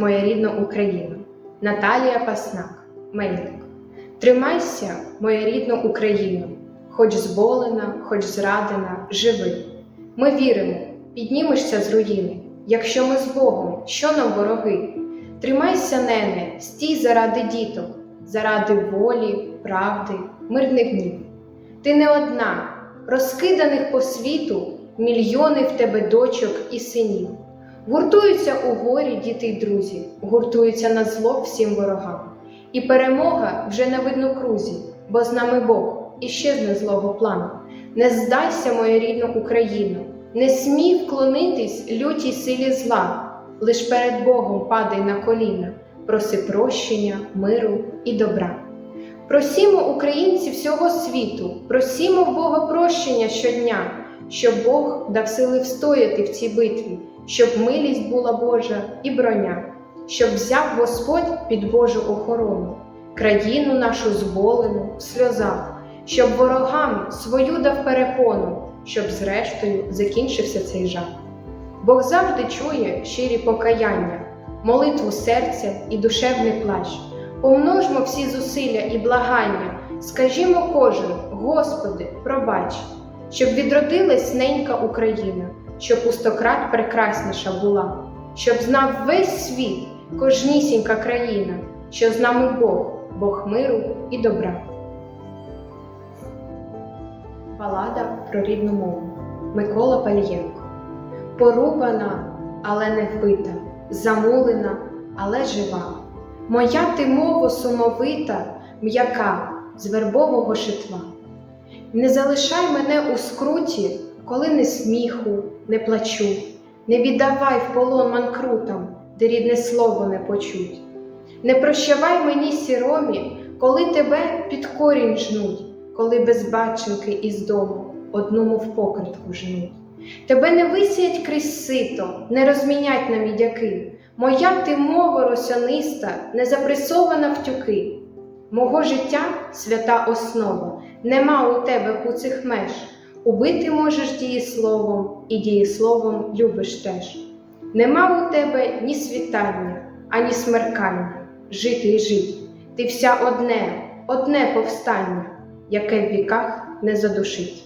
рідна Україна, Наталія Паснак, Мельник. Тримайся, моя рідна Україна, хоч зболена, хоч зрадена, живи. Ми віримо, піднімешся з руїни, якщо ми з Богом, що нам вороги? Тримайся, нене, стій заради діток, заради волі, правди, мирних днів. Ти не одна, розкиданих по світу мільйони в тебе дочок і синів. Гуртуються у горі діти й друзі, гуртуються на зло всім ворогам. І перемога вже на виднокрузі, бо з нами Бог і щезне злого плану. Не здайся, моя рідна Україна, не смій вклонитись лютій силі зла, лиш перед Богом падай на коліна, проси прощення, миру і добра. Просімо українці всього світу, просімо в Бога прощення щодня, щоб Бог дав сили встояти в цій битві, щоб милість була Божа і броня, щоб взяв Господь під Божу охорону, країну нашу зболену в сльозах, щоб ворогам свою дав перепону, щоб зрештою закінчився цей жах. Бог завжди чує щирі покаяння, молитву серця і душевний плач. Помножмо всі зусилля і благання, скажімо кожен, Господи, пробач, щоб відродилась ненька Україна, щоб у прекрасніша була, щоб знав весь світ, кожнісінька країна, що з нами Бог, Бог миру і добра. Балада про рідну мову Микола Палієнко Порубана, але не вбита, замулена, але жива. Моя ти мова сумовита, м'яка з вербового шитва. Не залишай мене у скруті, коли не сміху, не плачу, не віддавай в полон манкрутам, де рідне слово не почуть. Не прощавай мені сіромі, коли тебе під корінь жнуть, коли без бачинки із дому одному в покритку жнуть. Тебе не висіять крізь сито, не розмінять на мідяки. Моя ти мова росяниста, не запресована в тюки. Мого життя свята основа, нема у тебе куцих меж. Убити можеш дієсловом, і дієсловом любиш теж. Нема у тебе ні світання, ані смеркання, жити і жить. Ти вся одне, одне повстання, яке в віках не задушить.